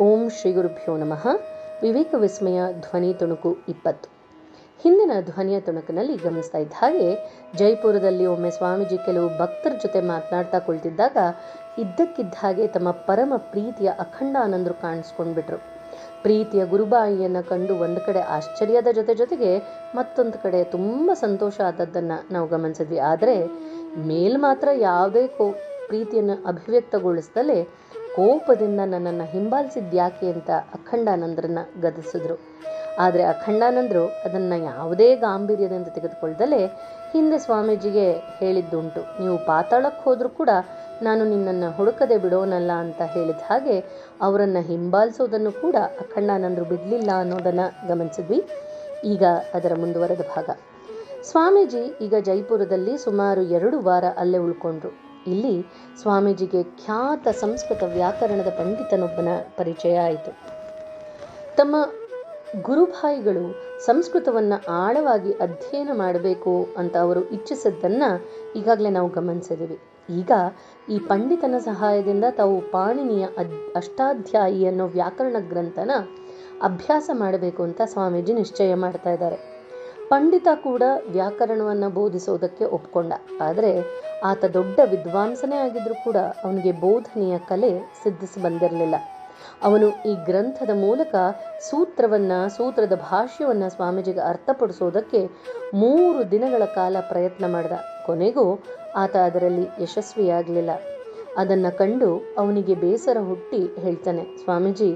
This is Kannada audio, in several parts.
ಓಂ ಶ್ರೀ ಗುರುಭ್ಯೋ ನಮಃ. ವಿವೇಕ ವಿಸ್ಮಯ ಧ್ವನಿ ತುಣುಕು ಇಪ್ಪತ್ತು. ಹಿಂದಿನ ಧ್ವನಿಯ ತುಣುಕಿನಲ್ಲಿ ಗಮನಿಸ್ತಾ ಇದ್ದ ಹಾಗೆ ಜೈಪುರದಲ್ಲಿ ಒಮ್ಮೆ ಸ್ವಾಮೀಜಿ ಕೆಲವು ಭಕ್ತರ ಜೊತೆ ಮಾತನಾಡ್ತಾ ಕುಳಿತಿದ್ದಾಗ ಇದ್ದಕ್ಕಿದ್ದ ಹಾಗೆ ತಮ್ಮ ಪರಮ ಪ್ರೀತಿಯ ಅಖಂಡಾನಂದರು ಕಾಣಿಸ್ಕೊಂಡ್ಬಿಟ್ರು. ಪ್ರೀತಿಯ ಗುರುಬಾಯಿಯನ್ನು ಕಂಡು ಒಂದು ಕಡೆ ಆಶ್ಚರ್ಯದ ಜೊತೆ ಜೊತೆಗೆ ಮತ್ತೊಂದು ಕಡೆ ತುಂಬ ಸಂತೋಷ ಆದದ್ದನ್ನು ನಾವು ಗಮನಿಸಿದ್ವಿ. ಆದರೆ ಮೇಲ್ ಮಾತ್ರ ಯಾವುದೇ ಕೋ ಪ್ರೀತಿಯನ್ನು ಅಭಿವ್ಯಕ್ತಗೊಳಿಸ್ದಲೇ ಕೋಪದಿಂದ ನನ್ನನ್ನು ಹಿಂಬಾಲಿಸಿದ್ಯಾಕೆ ಅಂತ ಅಖಂಡಾನಂದರನ್ನ ಗದರಿಸಿದ್ರು ಆದರೆ ಅಖಂಡಾನಂದರು ಅದನ್ನು ಯಾವುದೇ ಗಾಂಭೀರ್ಯದಿಂದ ತೆಗೆದುಕೊಳ್ದಲೇ ಹಿಂದೆ ಸ್ವಾಮೀಜಿಗೆ ಹೇಳಿದ್ದುಂಟು. ನೀವು ಪಾತಾಳಕ್ಕೆ ಹೋದರೂ ಕೂಡ ನಾನು ನಿನ್ನನ್ನು ಹುಡುಕದೆ ಬಿಡೋನಲ್ಲ ಅಂತ ಹೇಳಿದ ಹಾಗೆ ಅವರನ್ನು ಹಿಂಬಾಲಿಸೋದನ್ನು ಕೂಡ ಅಖಂಡಾನಂದರು ಬಿಡಲಿಲ್ಲ ಅನ್ನೋದನ್ನು ಗಮನಿಸಿದ್ವಿ. ಈಗ ಅದರ ಮುಂದುವರೆದ ಭಾಗ. ಸ್ವಾಮೀಜಿ ಈಗ ಜೈಪುರದಲ್ಲಿ ಸುಮಾರು ಎರಡು ವಾರ ಅಲ್ಲೇ ಉಳ್ಕೊಂಡ್ರು. ಇಲ್ಲಿ ಸ್ವಾಮೀಜಿಗೆ ಖ್ಯಾತ ಸಂಸ್ಕೃತ ವ್ಯಾಕರಣದ ಪಂಡಿತನೊಬ್ಬನ ಪರಿಚಯ ಆಯಿತು. ತಮ್ಮ ಗುರುಭಾಯಿಗಳು ಸಂಸ್ಕೃತವನ್ನು ಆಳವಾಗಿ ಅಧ್ಯಯನ ಮಾಡಬೇಕು ಅಂತ ಅವರು ಇಚ್ಛಿಸಿದ್ದನ್ನು ಈಗಾಗಲೇ ನಾವು ಗಮನಿಸಿದ್ದೀವಿ ಈಗ ಈ ಪಂಡಿತನ ಸಹಾಯದಿಂದ ತಾವು ಪಾಣಿನಿಯ ಅದ್, ಅಷ್ಟಾಧ್ಯಾಯಿ ಅನ್ನೋ ವ್ಯಾಕರಣ ಗ್ರಂಥನ ಅಭ್ಯಾಸ ಮಾಡಬೇಕು ಅಂತ ಸ್ವಾಮೀಜಿ ನಿಶ್ಚಯ ಮಾಡ್ತಾ ಇದ್ದಾರೆ. ಪಂಡಿತ ಕೂಡ ವ್ಯಾಕರಣವನ್ನು ಬೋಧಿಸೋದಕ್ಕೆ ಒಪ್ಕೊಂಡ. ಆದರೆ ಆತ ದೊಡ್ಡ ವಿದ್ವಾಂಸನೇ ಆಗಿದ್ರೂ ಕೂಡ ಅವನಿಗೆ ಬೋಧನೆಯ ಕಲೆ ಸಿದ್ಧಿಸಿ ಬಂದಿರಲಿಲ್ಲ ಅವನು ಈ ಗ್ರಂಥದ ಮೂಲಕ ಸೂತ್ರವನ್ನು, ಸೂತ್ರದ ಭಾಷ್ಯವನ್ನು ಸ್ವಾಮೀಜಿಗೆ ಅರ್ಥಪಡಿಸೋದಕ್ಕೆ ಮೂರು ದಿನಗಳ ಕಾಲ ಪ್ರಯತ್ನ ಮಾಡಿದ. ಕೊನೆಗೂ ಆತ ಅದರಲ್ಲಿ ಯಶಸ್ವಿಯಾಗಲಿಲ್ಲ. ಅದನ್ನು ಕಂಡು ಅವನಿಗೆ ಬೇಸರ ಹುಟ್ಟಿ ಹೇಳ್ತಾನೆ, ಸ್ವಾಮೀಜಿ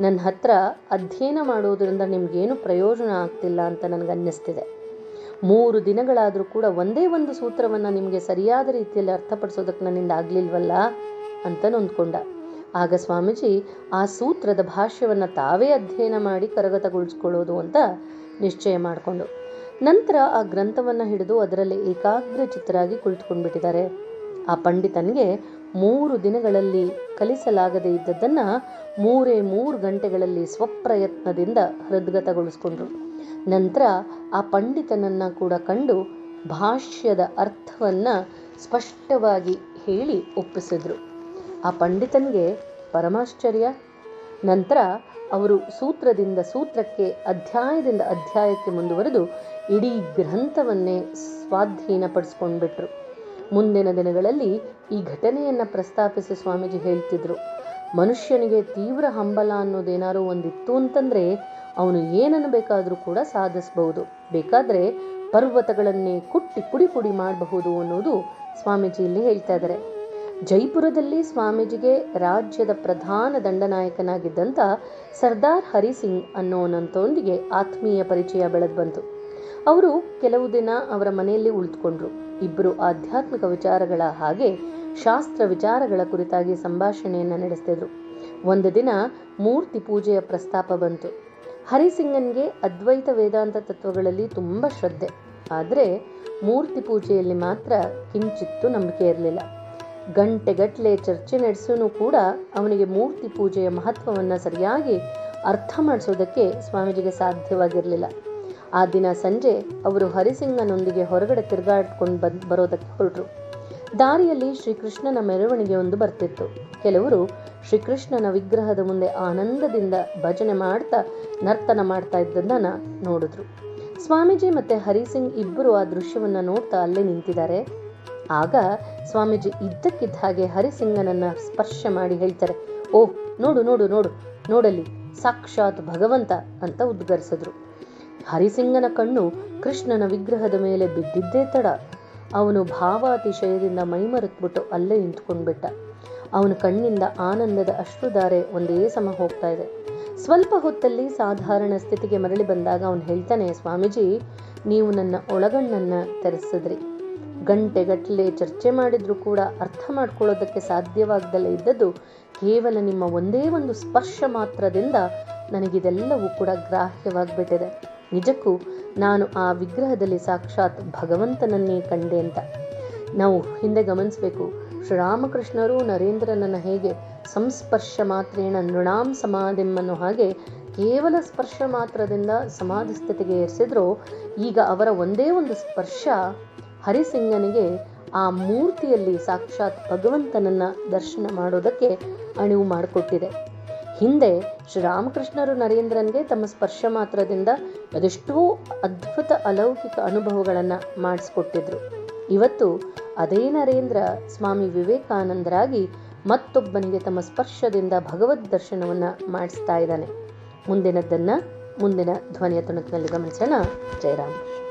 ನನ್ನ ಹತ್ರ ಅಧ್ಯಯನ ಮಾಡೋದ್ರಿಂದ ನಿಮಗೇನು ಪ್ರಯೋಜನ ಆಗ್ತಿಲ್ಲ ಅಂತ ನನಗೆ ಅನ್ನಿಸ್ತಿದೆ. ಮೂರು ದಿನಗಳಾದರೂ ಕೂಡ ಒಂದೇ ಒಂದು ಸೂತ್ರವನ್ನು ನಿಮಗೆ ಸರಿಯಾದ ರೀತಿಯಲ್ಲಿ ಅರ್ಥಪಡಿಸೋದಕ್ಕೆ ನನ್ನಿಂದ ಆಗಲಿಲ್ವಲ್ಲ? ಅಂತ ನೊಂದ್ಕೊಂಡ. ಆಗ ಸ್ವಾಮೀಜಿ, ಆ ಸೂತ್ರದ ಭಾಷ್ಯವನ್ನು ತಾವೇ ಅಧ್ಯಯನ ಮಾಡಿ ಕರಗತಗೊಳಿಸ್ಕೊಳ್ಳೋದು ಅಂತ ನಿಶ್ಚಯ ಮಾಡಿಕೊಂಡು, ನಂತರ ಆ ಗ್ರಂಥವನ್ನು ಹಿಡಿದು ಅದರಲ್ಲಿ ಏಕಾಗ್ರ ಚಿತ್ತರಾಗಿ ಕುಳಿತುಕೊಂಡ್ಬಿಟ್ಟಿದ್ದಾರೆ. ಆ ಪಂಡಿತನಿಗೆ ಮೂರು ದಿನಗಳಲ್ಲಿ ಕಲಿಸಲಾಗದೇ ಇದ್ದದ್ದನ್ನು ಮೂರೇ ಮೂರು ಗಂಟೆಗಳಲ್ಲಿ ಸ್ವಪ್ರಯತ್ನದಿಂದ ಹೃದ್ಗತಗೊಳಿಸ್ಕೊಂಡ್ರು. ನಂತರ ಆ ಪಂಡಿತನನ್ನು ಕೂಡ ಕಂಡು ಭಾಷ್ಯದ ಅರ್ಥವನ್ನು ಸ್ಪಷ್ಟವಾಗಿ ಹೇಳಿ ಒಪ್ಪಿಸಿದ್ರು. ಆ ಪಂಡಿತನಿಗೆ ಪರಮಾಶ್ಚರ್ಯ. ನಂತರ ಅವರು ಸೂತ್ರದಿಂದ ಸೂತ್ರಕ್ಕೆ ಅಧ್ಯಾಯದಿಂದ ಅಧ್ಯಾಯಕ್ಕೆ ಮುಂದುವರೆದು ಇಡೀ ಗ್ರಂಥವನ್ನೇ ಸ್ವಾಧೀನಪಡಿಸ್ಕೊಂಡ್ಬಿಟ್ರು. ಮುಂದಿನ ದಿನಗಳಲ್ಲಿ ಈ ಘಟನೆಯನ್ನು ಪ್ರಸ್ತಾಪಿಸಿ ಸ್ವಾಮೀಜಿ ಹೇಳ್ತಿದ್ರು. ಮನುಷ್ಯನಿಗೆ ತೀವ್ರ ಹಂಬಲ ಅನ್ನೋದೇನಾದ್ರು ಒಂದಿತ್ತು ಅಂತಂದರೆ ಅವನು ಏನನ್ನು ಬೇಕಾದರೂ ಕೂಡ ಸಾಧಿಸಬಹುದು. ಬೇಕಾದರೆ ಪರ್ವತಗಳನ್ನೇ ಕುಟ್ಟಿ ಪುಡಿ ಪುಡಿ ಮಾಡಬಹುದು ಅನ್ನೋದು ಸ್ವಾಮೀಜಿ ಇಲ್ಲಿ ಹೇಳ್ತಾ ಇದ್ದಾರೆ ಜೈಪುರದಲ್ಲಿ ಸ್ವಾಮೀಜಿಗೆ ರಾಜ್ಯದ ಪ್ರಧಾನ ದಂಡನಾಯಕನಾಗಿದ್ದಂಥ ಸರ್ದಾರ್ ಹರಿಸಿಂಗ್ ಅನ್ನೋನಂತೊಂದಿಗೆ ಆತ್ಮೀಯ ಪರಿಚಯ ಬೆಳೆದು ಬಂತು. ಅವರು ಕೆಲವು ದಿನ ಅವರ ಮನೆಯಲ್ಲಿ ಉಳಿದುಕೊಂಡ್ರು. ಇಬ್ಬರು ಆಧ್ಯಾತ್ಮಿಕ ವಿಚಾರಗಳ ಹಾಗೆ ಶಾಸ್ತ್ರ ವಿಚಾರಗಳ ಕುರಿತಾಗಿ ಸಂಭಾಷಣೆಯನ್ನು ನಡೆಸ್ತಿದ್ರು. ಒಂದು ದಿನ ಮೂರ್ತಿ ಪೂಜೆಯ ಪ್ರಸ್ತಾಪ ಬಂತು. ಹರಿಸಿಂಗನ್ಗೆ ಅದ್ವೈತ ವೇದಾಂತ ತತ್ವಗಳಲ್ಲಿ ತುಂಬ ಶ್ರದ್ಧೆ. ಆದರೆ ಮೂರ್ತಿ ಪೂಜೆಯಲ್ಲಿ ಮಾತ್ರ ಕಿಂಚಿತ್ತು ನಂಬಿಕೆ ಇರಲಿಲ್ಲ. ಗಂಟೆಗಟ್ಟಲೆ ಚರ್ಚೆ ನಡೆಸೂ ಕೂಡ ಅವನಿಗೆ ಮೂರ್ತಿ ಪೂಜೆಯ ಮಹತ್ವವನ್ನು ಸರಿಯಾಗಿ ಅರ್ಥ ಮಾಡಿಸೋದಕ್ಕೆ ಸ್ವಾಮೀಜಿಗೆ ಸಾಧ್ಯವಾಗಿರಲಿಲ್ಲ. ಆ ದಿನ ಸಂಜೆ ಅವರು ಹರಿಸಿಂಗನೊಂದಿಗೆ ಹೊರಗಡೆ ತಿರುಗಾಡ್ಕೊಂಡು ಬಂದ್ ಬರೋದಕ್ಕೆ ಹೊರಟರು. ದಾರಿಯಲ್ಲಿ ಶ್ರೀಕೃಷ್ಣನ ಮೆರವಣಿಗೆ ಒಂದು ಬರ್ತಿತ್ತು. ಕೆಲವರು ಶ್ರೀಕೃಷ್ಣನ ವಿಗ್ರಹದ ಮುಂದೆ ಆನಂದದಿಂದ ಭಜನೆ ಮಾಡ್ತಾ ನರ್ತನ ಮಾಡ್ತಾ ಇದ್ದದ್ದನ್ನ ನೋಡಿದ್ರು. ಸ್ವಾಮೀಜಿ ಮತ್ತೆ ಹರಿಸಿಂಗ್ ಇಬ್ಬರು ಆ ದೃಶ್ಯವನ್ನ ನೋಡ್ತಾ ಅಲ್ಲೇ ನಿಂತಿದ್ದಾರೆ. ಆಗ ಸ್ವಾಮೀಜಿ ಇದ್ದಕ್ಕಿದ್ದ ಹಾಗೆ ಹರಿಸಿಂಗನನ್ನ ಸ್ಪರ್ಶ ಮಾಡಿ ಹೇಳ್ತಾರೆ ಓ ನೋಡು ನೋಡು ನೋಡು ನೋಡಲ್ಲಿ ಸಾಕ್ಷಾತ್ ಭಗವಂತ ಅಂತ ಉದ್ಗರಿಸಿದ್ರು. ಹರಿಸಿಂಗನ ಕಣ್ಣು ಕೃಷ್ಣನ ವಿಗ್ರಹದ ಮೇಲೆ ಬಿದ್ದಿದ್ದೇ ತಡ. ಅವನು ಭಾವಾತಿಶಯದಿಂದ ಮೈಮರೆತ್ಬಿಟ್ಟು ಅಲ್ಲೇ ನಿಂತ್ಕೊಂಡ್ಬಿಟ್ಟ. ಅವನ ಕಣ್ಣಿಂದ ಆನಂದದ ಅಶ್ರುಧಾರೆ ಒಂದೇ ಸಮ ಹೋಗ್ತಾ ಇದೆ. ಸ್ವಲ್ಪ ಹೊತ್ತಲ್ಲಿ ಸಾಧಾರಣ ಸ್ಥಿತಿಗೆ ಮರಳಿ ಬಂದಾಗ ಅವನು ಹೇಳ್ತಾನೆ, ಸ್ವಾಮೀಜಿ, ನೀವು ನನ್ನ ಒಳಗಣ್ಣನ್ನ ತೆರೆಸಿದ್ರಿ. ಗಂಟೆಗಟ್ಟಲೆ ಚರ್ಚೆ ಮಾಡಿದರೂ ಕೂಡ ಅರ್ಥ ಮಾಡ್ಕೊಳ್ಳೋದಕ್ಕೆ ಸಾಧ್ಯವಾಗದಲ್ಲೇ ಇದ್ದದ್ದು ಕೇವಲ ನಿಮ್ಮ ಒಂದೇ ಒಂದು ಸ್ಪರ್ಶ ಮಾತ್ರದಿಂದ ನನಗಿದೆಲ್ಲವೂ ಕೂಡ ಗ್ರಾಹ್ಯವಾಗಿಬಿಟ್ಟಿದೆ. ನಿಜಕ್ಕೂ ನಾನು ಆ ವಿಗ್ರಹದಲ್ಲಿ ಸಾಕ್ಷಾತ್ ಭಗವಂತನನ್ನೇ ಕಂಡೆ ಅಂತ. ನಾವು ಹಿಂದೆ ಗಮನಿಸಬೇಕು, ಶ್ರೀರಾಮಕೃಷ್ಣರು ನರೇಂದ್ರನನ್ನು ಹೇಗೆ ಸಂಸ್ಪರ್ಶ ಮಾತ್ರೇಣ ನೃಣಾಂ ಸಮಾಧಿಮ್ಮನ್ನು ಹಾಗೆ ಕೇವಲ ಸ್ಪರ್ಶ ಮಾತ್ರದಿಂದ ಸಮಾಧಿ ಸ್ಥಿತಿಗೆ ಏರಿಸಿದ್ರು, ಈಗ ಅವರ ಒಂದೇ ಒಂದು ಸ್ಪರ್ಶ ಹರಿಸಿಂಗನಿಗೆ ಆ ಮೂರ್ತಿಯಲ್ಲಿ ಸಾಕ್ಷಾತ್ ಭಗವಂತನನ್ನ ದರ್ಶನ ಮಾಡೋದಕ್ಕೆ ಅಣಿವು ಮಾಡಿಕೊಟ್ಟಿದೆ. ಹಿಂದೆ ಶ್ರೀರಾಮಕೃಷ್ಣರು ನರೇಂದ್ರನ್ಗೆ ತಮ್ಮ ಸ್ಪರ್ಶ ಮಾತ್ರದಿಂದ ಅದೆಷ್ಟೋ ಅದ್ಭುತ ಅಲೌಕಿಕ ಅನುಭವಗಳನ್ನು ಮಾಡಿಸ್ಕೊಟ್ಟಿದ್ರು. ಇವತ್ತು ಅದೇ ನರೇಂದ್ರ ಸ್ವಾಮಿ ವಿವೇಕಾನಂದರಾಗಿ ಮತ್ತೊಬ್ಬನಿಗೆ ತಮ್ಮ ಸ್ಪರ್ಶದಿಂದ ಭಗವದ್ ದರ್ಶನವನ್ನು ಮಾಡಿಸ್ತಾ ಇದ್ದಾನೆ. ಮುಂದಿನದ್ದನ್ನು, ಮುಂದಿನ ಧ್ವನಿಯ ತುಣುಕಿನಲ್ಲಿ ಗಮನಿಸೋಣ. ಜಯರಾಮ್